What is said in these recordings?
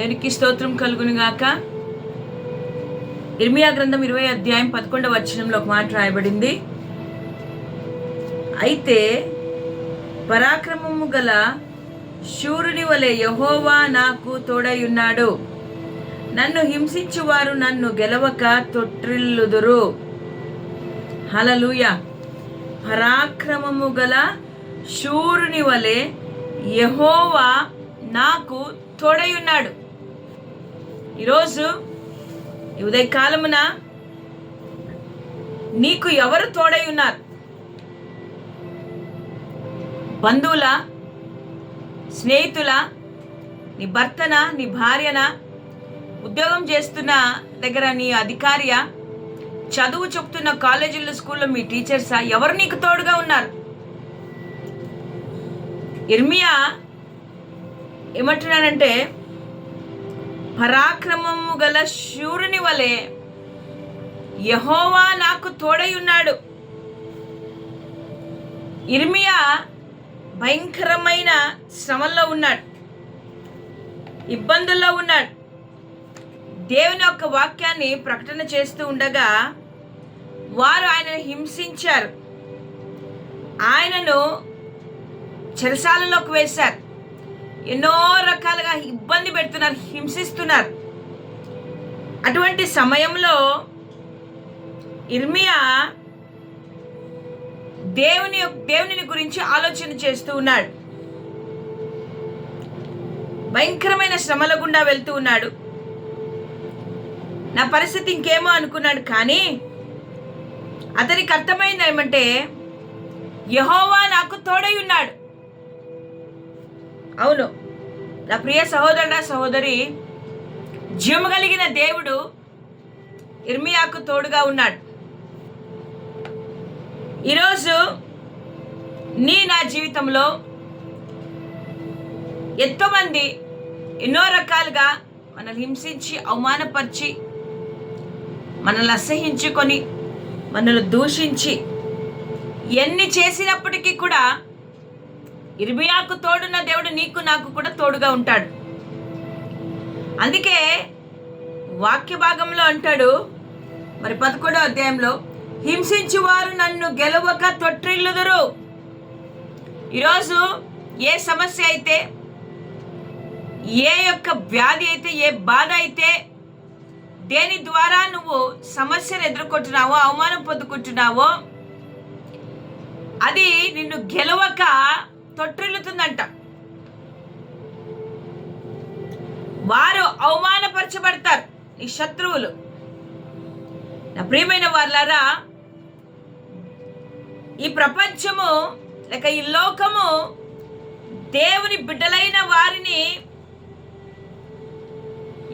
దేవునికి స్తోత్రం కలుగును గాక. ఇర్మియా గ్రంథం ఇరవై అధ్యాయం పదకొండవ వచనంలో ఒక మాట రాయబడింది. అయితే పరాక్రమము గల శూరుని వలె యహోవా నాకు తోడయున్నాడు. నన్ను హింసించువారు నన్ను గెలవక తొట్టిల్లుదురు. హలలుయ పరాక్రమము గల శూరుని వలె యహోవా నాకు తోడయున్నాడు. ఈరోజు ఉదయకాలమున నీకు ఎవరు తోడై ఉన్నారు? బంధువుల స్నేహితుల నీ భర్తన నీ భార్యన? ఉద్యోగం చేస్తున్న దగ్గర నీ అధికారియా చదువు చెప్తున్న కాలేజీల్లో స్కూల్లో మీ టీచర్సా? ఎవరు నీకు తోడుగా ఉన్నారు? ఇర్మియా ఏమంటున్నాడంటే పరాక్రమము గల శూరుని వలె యహోవా నాకు తోడై ఉన్నాడు ఇర్మియా భయంకరమైన శ్రమంలో ఉన్నాడు. ఇబ్బందుల్లో ఉన్నాడు. దేవుని యొక్క వాక్యాన్ని ప్రకటన చేస్తూ ఉండగా వారు ఆయనను హింసించారు. ఆయనను చెరసాలలోకి వేశారు. ఎన్నో రకాలుగా ఇబ్బంది పెడుతున్నారు హింసిస్తున్నారు. అటువంటి సమయంలో ఇర్మియా దేవుని యొక్క- దేవునిని గురించి ఆలోచన చేస్తూ ఉన్నాడు. భయంకరమైన శ్రమల గుండా వెళ్తూ ఉన్నాడు. నా పరిస్థితి ఇంకేమో అనుకున్నాడు కానీ అతనికి అర్థమైంది ఏమంటే యహోవా నాకు తోడై ఉన్నాడు. అవును. నా ప్రియ సహోదరుడ సహోదరి జీవము కలిగిన దేవుడు ఇర్మియాకు తోడుగా ఉన్నాడు. ఈరోజు నీ నా జీవితంలో ఎంతోమంది ఎన్నో రకాలుగా మనల్ని హింసించి అవమానపరిచి మనల్ని అసహించుకొని మనల్ని దూషించి ఎన్ని చేసినప్పటికీ కూడా ఇర్మియాకు తోడున్న దేవుడు నీకు నాకు కూడా తోడుగా ఉంటాడు. అందుకే వాక్య భాగంలో అంటాడు మరి పదకొండో అధ్యాయంలో హింసించువారు నన్ను గెలవక తొట్టిల్లుదురు. ఈరోజు ఏ సమస్య అయితే ఏ యొక్క వ్యాధి అయితే ఏ బాధ అయితే దేని ద్వారా నువ్వు సమస్యను ఎదుర్కొంటున్నావో అవమానం పొందుకుంటున్నావో అది నిన్ను గెలవక తొట్టిల్లుతుందంట వారు అవమానపరచబడతారు నీ శత్రువులు. నా ప్రియమైన వాళ్ళారా ఈ ప్రపంచము లేక ఈ లోకము దేవుని బిడ్డలైన వారిని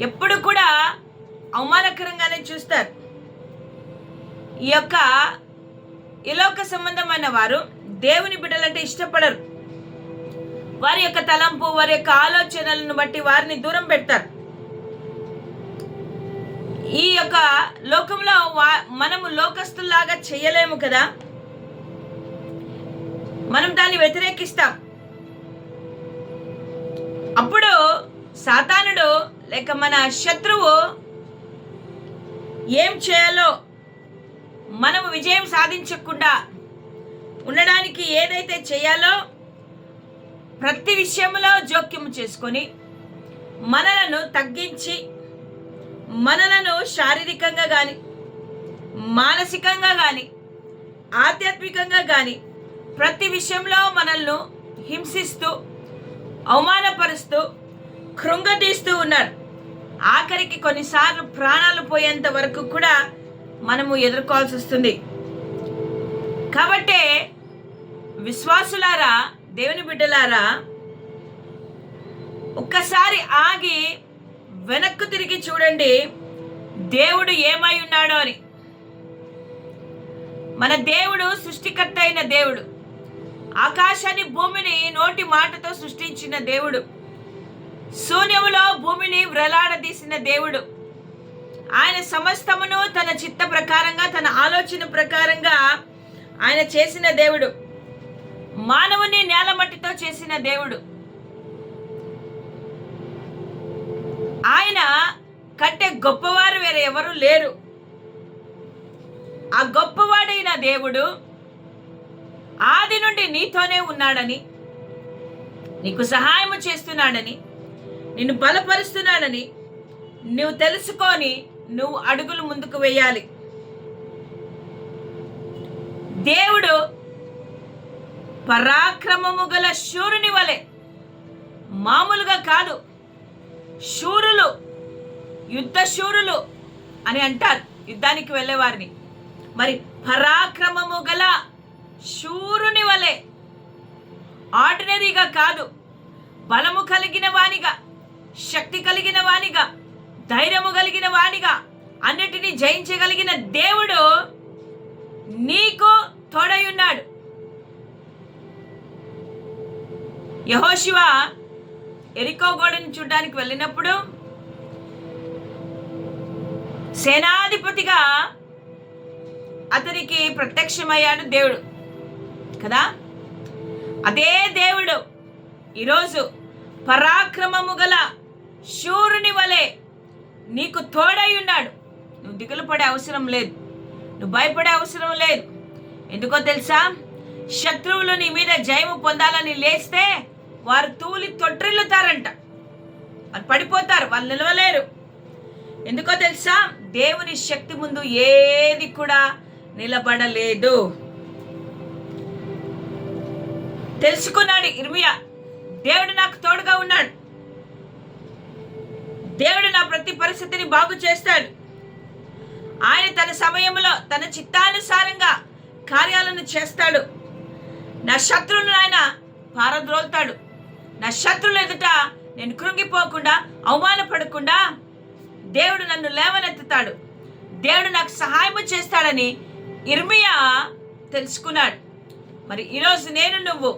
ఎప్పుడు కూడా అవమానకరంగానే చూస్తారు. ఈ యొక్క ఈ లోక సంబంధమైన వారు దేవుని బిడ్డలంటే ఇష్టపడరు. వారి యొక్క తలంపు వారి యొక్క ఆలోచనలను బట్టి వారిని దూరం పెడతారు. ఈ యొక్క లోకంలో వా- మనము లోకస్తుల్లాగా చేయలేము కదా? మనం దాన్ని వ్యతిరేకిస్తాం. అప్పుడు సాతానుడు లేక మన శత్రువు ఏం చేయాలో మనము విజయం సాధించకుండా ఉండడానికి ఏదైతే చేయాలో ప్రతి విషయంలో జోక్యం చేసుకొని మనలను తగ్గించి మనలను శారీరకంగా కానీ మానసికంగా కానీ ఆధ్యాత్మికంగా కానీ ప్రతి విషయంలో మనల్ని హింసిస్తూ అవమానపరుస్తూ కృంగతీస్తూ ఉన్నారు. ఆఖరికి కొన్నిసార్లు ప్రాణాలు పోయేంత వరకు కూడా మనము ఎదుర్కోవాల్సి వస్తుంది. కాబట్టే విశ్వాసులారా దేవుని బిడ్డలారా ఒక్కసారి ఆగి వెనక్కు తిరిగి చూడండి. దేవుడు ఏమై ఉన్నాడో అని. మన దేవుడు సృష్టికర్త అయిన దేవుడు. ఆకాశాన్ని భూమిని నోటి మాటతో సృష్టించిన దేవుడు. శూన్యములో భూమిని వ్రలాడదీసిన దేవుడు. ఆయన సమస్తమును తన చిత్త ప్రకారంగా తన ఆలోచన ప్రకారంగా ఆయన చేసిన దేవుడు. మానవుని నేలమట్టితో చేసిన దేవుడు. ఆయన కంటే గొప్పవారు వేరే ఎవరు లేరు. ఆ గొప్పవాడైన దేవుడు ఆది నుండి నీతోనే ఉన్నాడని నీకు సహాయం చేస్తున్నాడని నిన్ను బలపరుస్తున్నాడని నువ్వు తెలుసుకొని నువ్వు అడుగులు ముందుకు వేయాలి. దేవుడు పరాక్రమము గల శూరుని వలె మామూలుగా కాదు శూరులు యుద్ధ శూరులు అని అంటారు. యుద్ధానికి వెళ్ళేవారిని మరి పరాక్రమము గల శూరుని వలె ఆర్డినరీగా కాదు బలము కలిగిన వానిగా శక్తి కలిగిన వానిగా ధైర్యము కలిగిన వానిగా అన్నిటినీ జయించగలిగిన దేవుడు నీకు తోడై ఉన్నాడు. యహోశివ ఎరికో గోడని చూడడానికి వెళ్ళినప్పుడు సేనాధిపతిగా అతనికి ప్రత్యక్షమయ్యాడు దేవుడు. కదా? అదే దేవుడు ఈరోజు పరాక్రమము గల శూరుని వలె నీకు తోడై ఉన్నాడు. నువ్వు దిగులు పడే అవసరం లేదు. నువ్వు భయపడే అవసరం లేదు. ఎందుకో తెలుసా? శత్రువులు నీ మీద జయము పొందాలని లేస్తే వారు తూలి తొట్టిల్లుతారంట. వాళ్ళు పడిపోతారు వాళ్ళు నిలవలేరు. ఎందుకో తెలుసా? దేవుని శక్తి ముందు ఏది కూడా నిలబడలేదు. తెలుసుకున్నాడు ఇర్మియా దేవుడు నాకు తోడుగా ఉన్నాడు. దేవుడు నా ప్రతి పరిస్థితిని బాగు చేస్తాడు. ఆయన తన సమయంలో తన చిత్తానుసారంగా కార్యాలను చేస్తాడు. నా శత్రువులను ఆయన పారద్రోలుతాడు. నా శత్రులు ఎదుట నేను కృంగిపోకుండా అవమానపడకుండా దేవుడు నన్ను లేవనెత్తుతాడు. దేవుడు నాకు సహాయం చేస్తాడని ఇర్మియా తెలుసుకున్నాడు. మరి ఈరోజు నేను నువ్వు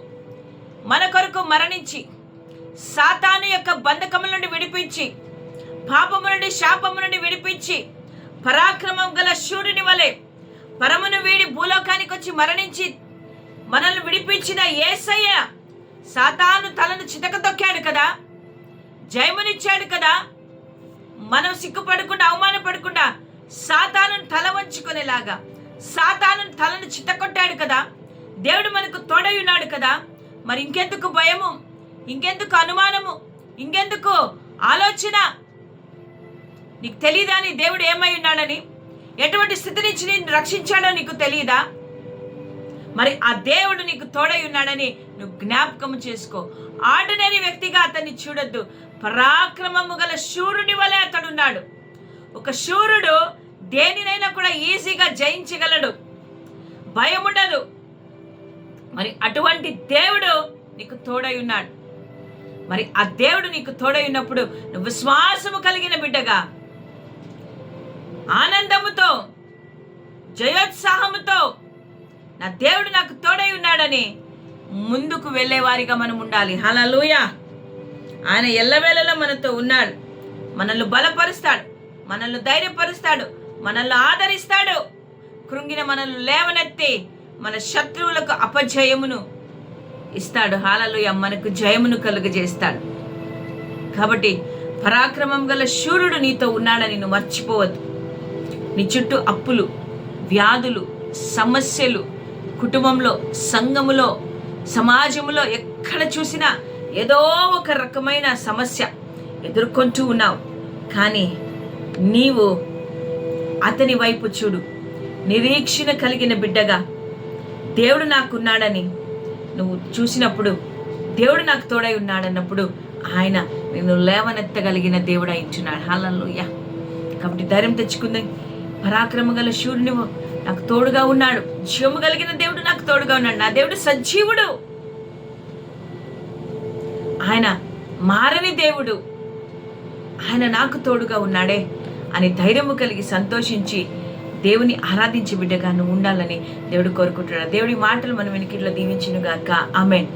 మన కొరకు మరణించి సాతాను యొక్క బంధకముల నుండి విడిపించి పాపము నుండి శాపము నుండి విడిపించి పరాక్రమం గల శూరుని వలె పరమును వీడి భూలోకానికి వచ్చి మరణించి మనల్ని విడిపించిన ఏసయ్య సాతాను తలను చితక తొక్కాడు కదా. జయమునిచ్చాడు కదా. మనం సిగ్గుపడకుండా అవమానపడకుండా సాతాను తల వంచుకునేలాగా సాతాను తలను చిత్తకొట్టాడు కదా. దేవుడు మనకు తోడై ఉన్నాడు కదా. మరి ఇంకెందుకు భయము? ఇంకెందుకు అనుమానము? ఇంకెందుకు ఆలోచన? నీకు తెలియదా నీ దేవుడు ఏమై ఉన్నాడని? ఎటువంటి స్థితి నుంచి నేను రక్షించాడో నీకు తెలియదా మరి ఆ దేవుడు నీకు తోడై ఉన్నాడని నువ్వు జ్ఞాపకం చేసుకో. ఆర్డినరీ వ్యక్తిగా అతన్ని చూడొద్దు. పరాక్రమము గల శూరుని వలె అతడున్నాడు. ఒక శూరుడు దేనినైనా కూడా ఈజీగా జయించగలడు. భయం ఉండదు మరి అటువంటి దేవుడు నీకు తోడై ఉన్నాడు. మరి ఆ దేవుడు నీకు తోడై ఉన్నప్పుడు నువ్వు విశ్వాసము కలిగిన బిడ్డగా ఆనందముతో జయోత్సాహముతో నా దేవుడు నాకు తోడై ఉన్నాడని ముందుకు వెళ్ళేవారిగా మనం ఉండాలి. హలలుయ ఆయన ఎల్లవేళలో మనతో ఉన్నాడు. మనల్ని బలపరుస్తాడు. మనల్ని ధైర్యపరుస్తాడు. మనల్ని ఆదరిస్తాడు. కృంగిన మనల్ని లేవనెత్తి మన శత్రువులకు అపజయమును ఇస్తాడు. హాలలుయ మనకు జయమును కలుగజేస్తాడు. కాబట్టి పరాక్రమం గల శూరుడు నీతో ఉన్నాడని నువ్వు మర్చిపోవద్దు. నీ చుట్టూ అప్పులు వ్యాధులు సమస్యలు కుటుంబంలో సంఘములో సమాజంలో ఎక్కడ చూసినా ఏదో ఒక రకమైన సమస్య ఎదుర్కొంటూ ఉన్నావు. కానీ నీవు అతని వైపు చూడు. నిరీక్షణ కలిగిన బిడ్డగా దేవుడు నాకున్నాడని నువ్వు చూసినప్పుడు దేవుడు నాకు తోడై ఉన్నాడన్నప్పుడు ఆయన నిన్ను లేవనెత్తగలిగిన దేవుడు అయించున్నాడు హాలల్లోయ. కాబట్టి ధైర్యం తెచ్చుకుంది. పరాక్రమ గల శూరుని నాకు తోడుగా ఉన్నాడు. జీవము కలిగిన దేవుడు నాకు తోడుగా ఉన్నాడు. నా దేవుడు సజీవుడు. ఆయన మారని దేవుడు. ఆయన నాకు తోడుగా ఉన్నాడే అని ధైర్యము కలిగి సంతోషించి దేవుని ఆరాధించి బిడ్డగా నువ్వు ఉండాలని దేవుడు కోరుకుంటున్నాడు. దేవుడి మాటలు మనం వెనుకిట్లో దీవించినగాక. ఆమెన్.